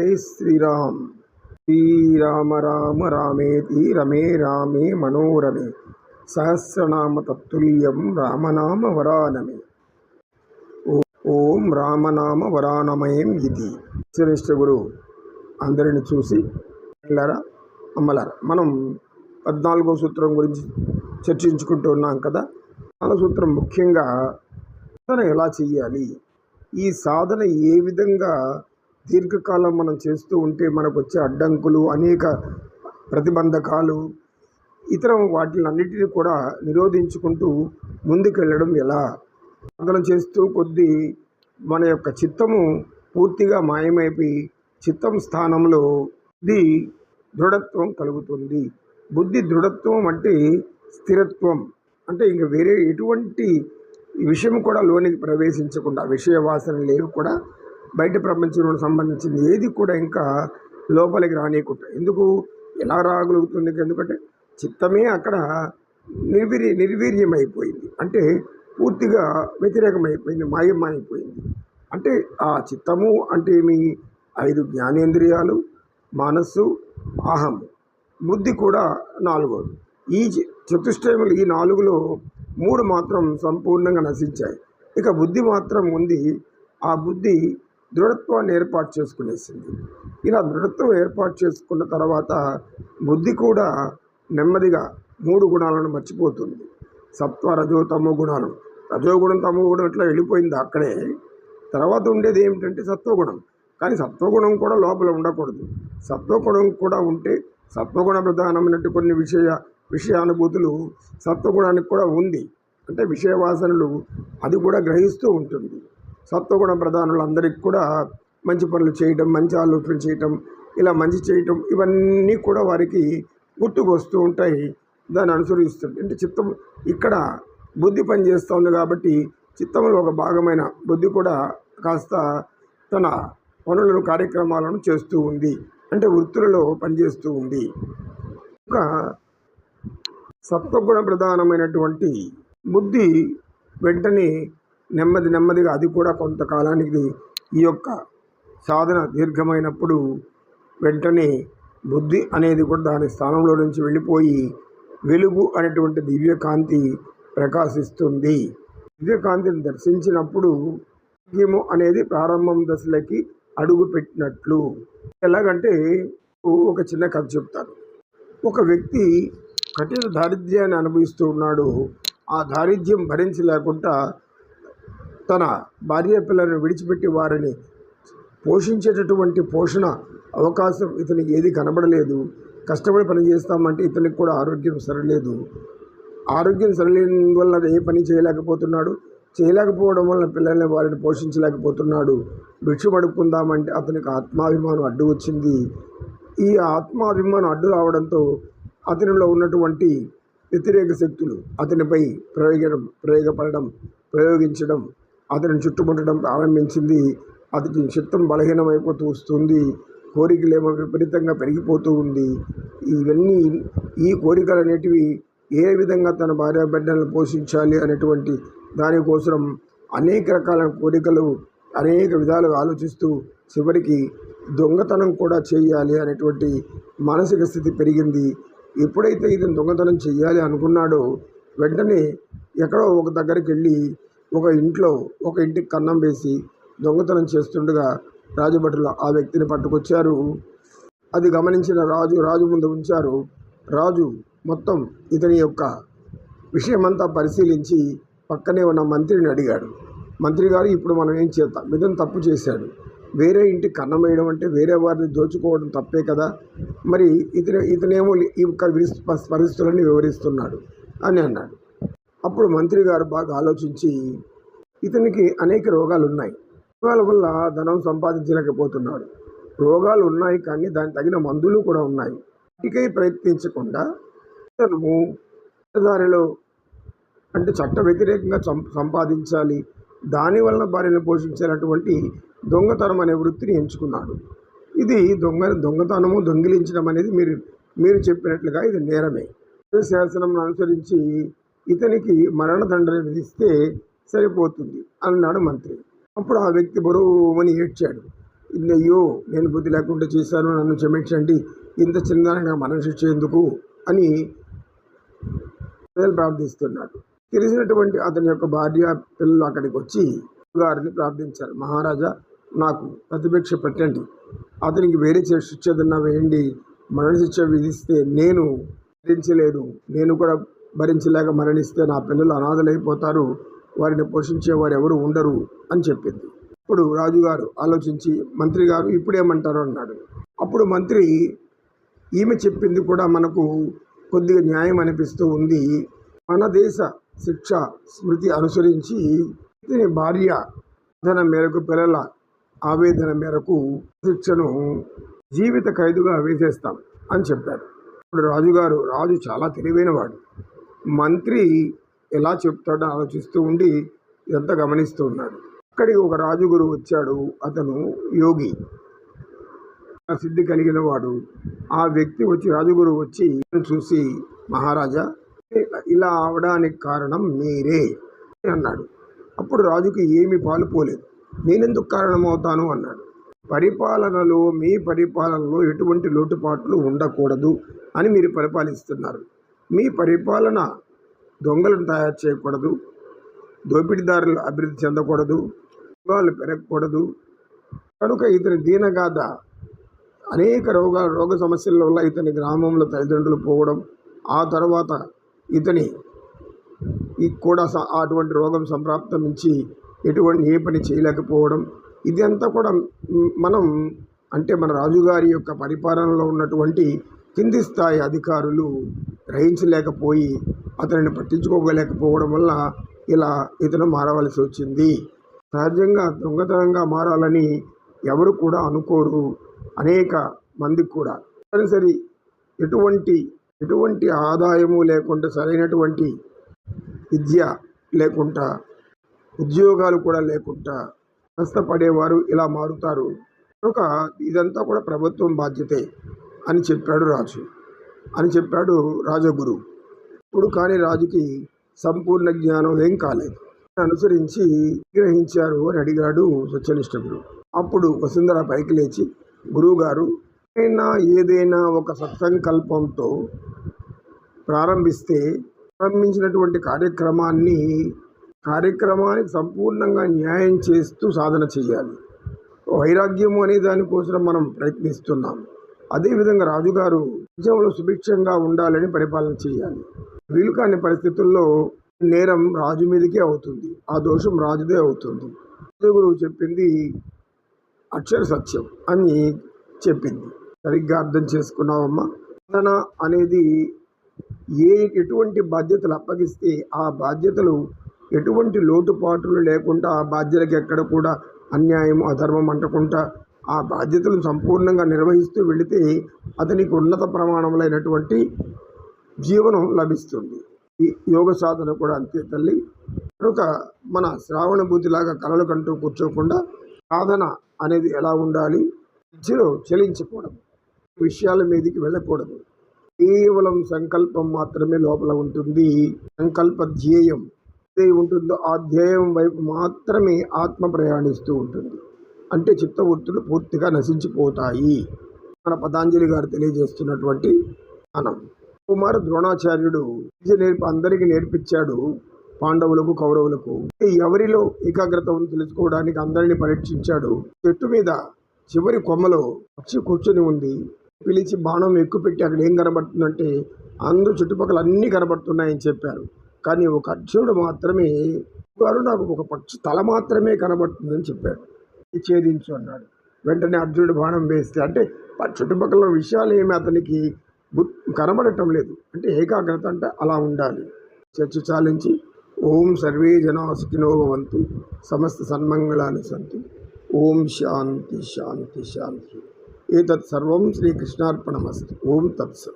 జై శ్రీరామ్. శ్రీరామ రామ రామేతి రమే రామే మనోరమే. సహస్రనామ తత్తుల్యం రామనామ వరానమే. ఓ- ఓం రామనామ వరానమయం ఇది. శ్రేష్ఠ గురు అందరిని చూసి పిల్లరా అమ్మలారా మనం పద్నాలుగో సూత్రం గురించి చర్చించుకుంటూ ఉన్నాం కదా. మన సూత్రం ముఖ్యంగా సాధన ఎలా చేయాలి ఈ సాధన ఏ విధంగా దీర్ఘకాలం మనం చేస్తూ ఉంటే మనకు వచ్చే అడ్డంకులు అనేక ప్రతిబంధకాలు ఇతర వాటినన్నిటిని కూడా నిరోధించుకుంటూ ముందుకెళ్ళడం ఎలా? ప్రార్థన చేస్తూ కొద్దీ మన యొక్క చిత్తము పూర్తిగా మాయమైపోయి చిత్తం స్థానంలో బుద్ధి దృఢత్వం కలుగుతుంది. బుద్ధి దృఢత్వం అంటే స్థిరత్వం. అంటే ఇంక వేరే ఎటువంటి విషయం కూడా లోనికి ప్రవేశించకుండా విషయ వాసన లేవు కూడా బయట ప్రపంచంలో సంబంధించింది ఏది కూడా ఇంకా లోపలికి రానియకుండా. ఎందుకు? ఎలా రాగలుగుతుంది? ఎందుకంటే చిత్తమే అక్కడ నిర్వీర్య నిర్వీర్యమైపోయింది. అంటే పూర్తిగా వ్యతిరేకమైపోయింది మాయమైపోయింది. అంటే ఆ చిత్తము అంటే మీ ఐదు జ్ఞానేంద్రియాలు మనస్సు అహం. బుద్ధి కూడా నాలుగోది. ఈ చతుష్టయములు ఈ నాలుగులో మూడు మాత్రం సంపూర్ణంగా నశించాయి. ఇక బుద్ధి మాత్రం ఉంది. ఆ బుద్ధి దృఢత్వాన్ని ఏర్పాటు చేసుకునేసింది. ఇలా దృఢత్వం ఏర్పాటు చేసుకున్న తర్వాత బుద్ధి కూడా నెమ్మదిగా మూడు గుణాలను మర్చిపోతుంది. సత్వ రజో తమో గుణాలు. రజోగుణం తమో గుణం ఇట్లా వెళ్ళిపోయింది అక్కడే. తర్వాత ఉండేది ఏమిటంటే సత్వగుణం కానీ సత్వగుణం కూడా లోపల ఉండకూడదు. సత్వగుణం కూడా ఉంటే సత్వగుణ ప్రధానమైనట్టు కొన్ని విషయ విషయానుభూతులు సత్వగుణానికి కూడా ఉంది. అంటే విషయ వాసనలు అది కూడా గ్రహిస్తూ ఉంటుంది. సత్వగుణ ప్రధానులందరికీ కూడా మంచి పనులు చేయటం మంచి ఆలోచనలు చేయటం ఇలా మంచి చేయటం ఇవన్నీ కూడా వారికి గుర్తుకు వస్తూ ఉంటాయి. దాన్ని అనుసరిస్తుంది అంటే చిత్తం ఇక్కడ బుద్ధి పనిచేస్తుంది కాబట్టి చిత్తంలో ఒక భాగమైన బుద్ధి కూడా కాస్త తన పనులను కార్యక్రమాలను చేస్తూ ఉంది. అంటే వృత్తులలో పనిచేస్తూ ఉంది. ఒక సత్వగుణ ప్రధానమైనటువంటి బుద్ధి వెంటనే నెమ్మది నెమ్మదిగా అది కూడా కొంతకాలానికి ఈ యొక్క సాధన దీర్ఘమైనప్పుడు వెంటనే బుద్ధి అనేది కూడా దాని స్థానంలో నుంచి వెళ్ళిపోయి వెలుగు అనేటువంటి దివ్యకాంతి ప్రకాశిస్తుంది. దివ్యకాంతిని దర్శించినప్పుడు భాగ్యము అనేది ప్రారంభం దశలకి అడుగు పెట్టినట్లు ఎలాగంటే ఒక చిన్న కథ చెప్తాను. ఒక వ్యక్తి కఠిన దారిద్ర్యాన్ని అనుభవిస్తూ ఉన్నాడు. ఆ దారిద్ర్యం భరించలేకుండా తన భార్య పిల్లలను విడిచిపెట్టి వారిని పోషించేటటువంటి పోషణ అవకాశం ఇతనికి ఏది కనబడలేదు. కష్టపడి పని చేస్తామంటే ఇతనికి కూడా ఆరోగ్యం సరిలేదు. ఆరోగ్యం సరలేని వల్ల ఏ పని చేయలేకపోతున్నాడు. చేయలేకపోవడం వల్ల పిల్లల్ని వారిని పోషించలేకపోతున్నాడు. భిక్ష పడుకుందామంటే అతనికి ఆత్మాభిమానం అడ్డు వచ్చింది. ఈ ఆత్మాభిమానం అడ్డు రావడంతో అతనిలో ఉన్నటువంటి వ్యతిరేక శక్తులు అతనిపై ప్రయోగం ప్రయోగపడడం ప్రయోగించడం అతని చుట్టుముట్టడం ప్రారంభించింది. అతని చిత్తం బలహీనమైపోతూ వస్తుంది. కోరికలేమో విపరీతంగా పెరిగిపోతూ ఉంది. ఇవన్నీ ఈ కోరికలు అనేటివి ఏ విధంగా తన భార్య బిడ్డలను పోషించాలి అనేటువంటి దానికోసం అనేక రకాల కోరికలు అనేక విధాలుగా ఆలోచిస్తూ చివరికి దొంగతనం కూడా చేయాలి అనేటువంటి మానసిక స్థితి పెరిగింది. ఎప్పుడైతే ఇది దొంగతనం చేయాలి అనుకున్నాడో వెంటనే ఎక్కడో ఒక దగ్గరికి వెళ్ళి ఒక ఇంట్లో ఒక ఇంటికి కన్నం వేసి దొంగతనం చేస్తుండగా రాజభటులు ఆ వ్యక్తిని పట్టుకొచ్చారు. అది గమనించిన రాజు రాజు ముందు ఉంచారు. రాజు మొత్తం ఇతని యొక్క విషయమంతా పరిశీలించి పక్కనే ఉన్న మంత్రిని అడిగాడు. మంత్రి గారు ఇప్పుడు మనం ఏం చేద్దాం? ఇతను తప్పు చేశాడు. వేరే ఇంటికి కన్నం వేయడం అంటే వేరే వారిని దోచుకోవడం తప్పే కదా? మరి ఇతను ఇతనేమో ఈ యొక్క పరిస్థితులని వివరిస్తున్నాడు అని అన్నాడు. అప్పుడు మంత్రి గారు బాగా ఆలోచించి ఇతనికి అనేక రోగాలు ఉన్నాయి రోగాల వల్ల ధనం సంపాదించలేకపోతున్నాడు. రోగాలు ఉన్నాయి కానీ దానికి తగిన మందులు కూడా ఉన్నాయి. ఇకై ప్రయత్నించకుండా తను దారిలో అంటే చట్ట వ్యతిరేకంగా సం- సంపాదించాలి. దానివల్ల భార్యను పోషించాలన్నటువంటి దొంగతనం అనే వృత్తిని ఎంచుకున్నాడు. ఇది దొంగ దొంగతనము దొంగిలించడం అనేది మీరు మీరు చెప్పినట్లుగా ఇది నేరమే. శాసనం అనుసరించి ఇతనికి మరణదండన విధిస్తే సరిపోతుంది అన్నాడు మంత్రి. అప్పుడు ఆ వ్యక్తి బరువుమని ఏడ్చాడు. అయ్యో నేను బుద్ధి లేకుండా చేశాను. నన్ను క్షమించండి. ఇంత చిన్నదానికి మరణ శిక్ష ఎందుకు అని ప్రజలు ప్రార్థిస్తున్నాడు తెలిసినటువంటి అతని యొక్క భార్య పిల్లలు అక్కడికి వచ్చి గారిని ప్రార్థించారు. మహారాజా నాకు ప్రతిపక్ష పెట్టండి. అతనికి వేరే శిక్ష వేయండి. మరణ శిక్ష విధిస్తే నేను భరించలేను నేను కూడా భరించలేక మరణిస్తే నా పిల్లలు అనాథలైపోతారు. వారిని పోషించేవారు ఎవరు ఉండరు అని చెప్పింది. ఇప్పుడు రాజుగారు ఆలోచించి మంత్రి గారు ఇప్పుడేమంటారు? అన్నాడు. అప్పుడు మంత్రి ఈమె చెప్పింది కూడా మనకు కొద్దిగా న్యాయం అనిపిస్తూ ఉంది. మన దేశ శిక్ష స్మృతి అనుసరించి ఇతని భార్య ధన మేరకు పిల్లల ఆవేదన మేరకు శిక్షను జీవిత ఖైదుగా వేసేస్తాం అని చెప్పాడు ఇప్పుడు రాజుగారు రాజు చాలా తెలివైనవాడు. మంత్రి ఎలా చెప్తాడో ఆలోచిస్తూ ఉండి ఎంత గమనిస్తూ ఉన్నాడు అక్కడికి ఒక రాజుగురు వచ్చాడు అతను యోగి. సిద్ధి కలిగిన వాడు. ఆ వ్యక్తి వచ్చి రాజుగురు వచ్చి చూసి మహారాజా ఇలా అవడానికి కారణం మీరే అని అన్నాడు. అప్పుడు రాజుకి ఏమి పాలు పోలేదు. నేనెందుకు కారణమవుతాను? అన్నాడు. పరిపాలనలో మీ పరిపాలనలో ఎటువంటి లోటుపాట్లు ఉండకూడదు అని మీరు పరిపాలిస్తున్నారు. మీ పరిపాలన దొంగలను తయారు చేయకూడదు దోపిడీదారులు అభివృద్ధి చెందకూడదు రోగాలు పెరగకూడదు. కనుక ఇతని దీనగాథ అనేక రోగాలు రోగ సమస్యల వల్ల ఇతని గ్రామంలో తల్లిదండ్రులు పోవడం ఆ తర్వాత ఇతని కూడా స- అటువంటి రోగం సంప్రాప్తమించి ఎటువంటి ఏ పని చేయలేకపోవడం ఇదంతా కూడా మనం అంటే మన రాజుగారి యొక్క పరిపాలనలో ఉన్నటువంటి కింది స్థాయి అధికారులు గ్రహించలేకపోయి అతనిని పట్టించుకోగలేకపోవడం వల్ల ఇలా ఇతను మారవలసి వచ్చింది. సహజంగా దొంగతనంగా మారాలని ఎవరు కూడా అనుకోరు. అనేక మందికి కూడా. తప్పనిసరి ఎటువంటి ఎటువంటి ఆదాయము లేకుండా సరైనటువంటి విద్య లేకుండా ఉద్యోగాలు కూడా లేకుండా కష్టపడేవారు ఇలా మారుతారు. కనుక ఇదంతా కూడా ప్రభుత్వం బాధ్యతే అని చెప్పాడు రాజు. అని చెప్పాడు రాజగురు. ఇప్పుడు కానీ రాజుకి సంపూర్ణ జ్ఞానం ఏం కాలేదు. అనుసరించి గ్రహించారు అని అడిగాడు స్వచ్ఛనిష్టకుడు అప్పుడు వసుంధర పైకి లేచి గురువుగారు ఏదైనా ఏదైనా ఒక సత్సంకల్పంతో ప్రారంభిస్తే ప్రారంభించినటువంటి కార్యక్రమాన్ని కార్యక్రమానికి సంపూర్ణంగా న్యాయం చేస్తూ సాధన చేయాలి. వైరాగ్యము అనే దానికోసం మనం ప్రయత్నిస్తున్నాం. అదేవిధంగా రాజుగారు రాజ్యంలో సుభిక్షంగా ఉండాలని పరిపాలన చేయాలి. వీలు కాని పరిస్థితుల్లో నేరం రాజు మీదకే అవుతుంది. ఆ దోషం రాజుదే అవుతుంది. గురువు చెప్పింది అక్షర సత్యం అని చెప్పింది. సరిగ్గా అర్థం చేసుకున్నావమ్మా? సాధన అనేది ఏ ఎటువంటి బాధ్యతలు అప్పగిస్తే ఆ బాధ్యతలు ఎటువంటి లోటుపాట్లు లేకుండా ఆ బాధ్యతలకు ఎక్కడ కూడా అన్యాయం అధర్మం అంటకుండా ఆ బాధ్యతలను సంపూర్ణంగా నిర్వహిస్తూ వెళితే అతనికి ఉన్నత ప్రమాణములైనటువంటి జీవనం లభిస్తుంది. ఈ యోగ సాధన కూడా అంతే తల్లి. కనుక మన శ్రావణ బూతిలాగా కలలు కంటూ కూర్చోకుండా సాధన అనేది ఎలా ఉండాలి? మధ్యలో చలించకూడదు. విషయాల మీదకి వెళ్ళకూడదు. కేవలం సంకల్పం మాత్రమే లోపల ఉంటుంది. సంకల్ప ధ్యేయం ఏది ఉంటుందో ఆ ధ్యేయం వైపు మాత్రమే ఆత్మ ప్రయాణిస్తూ ఉంటుంది. అంటే చిత్తవృత్తులు పూర్తిగా నశించిపోతాయి మన పతాంజలి గారు తెలియజేస్తున్నటువంటి మనం కుమార ద్రోణాచార్యుడు నేర్పి అందరికీ నేర్పించాడు పాండవులకు కౌరవులకు. ఎవరిలో ఏకాగ్రత ఉంది తెలుసుకోవడానికి అందరిని పరీక్షించాడు. చెట్టు మీద చివరి కొమ్మలో పక్షి కూర్చొని ఉంది. పిలిచి బాణం ఎక్కుపెట్టి అక్కడ ఏం కనబడుతుందంటే అందరూ చుట్టుపక్కల అన్నీ కనబడుతున్నాయని చెప్పారు. కానీ ఒక అర్జునుడు మాత్రమే గారు నాకు ఒక పక్షి తల మాత్రమే కనబడుతుందని చెప్పాడు. ఛేదించు అన్నాడు వెంటనే అర్జునుడు బాణం వేస్తే అంటే చుట్టుపక్కల విషయాలు ఏమి అతనికి కనబడటం లేదు. అంటే ఏకాగ్రత అంటే అలా ఉండాలి. చర్చ చాలించి ఓం సర్వే జనా భవంతు సమస్త సన్మంగళాన్ని సంతు. ఓం శాంతి శాంతి శాంతి. ఏతత్ సర్వం శ్రీకృష్ణార్పణమస్తు. ఓం తత్సం.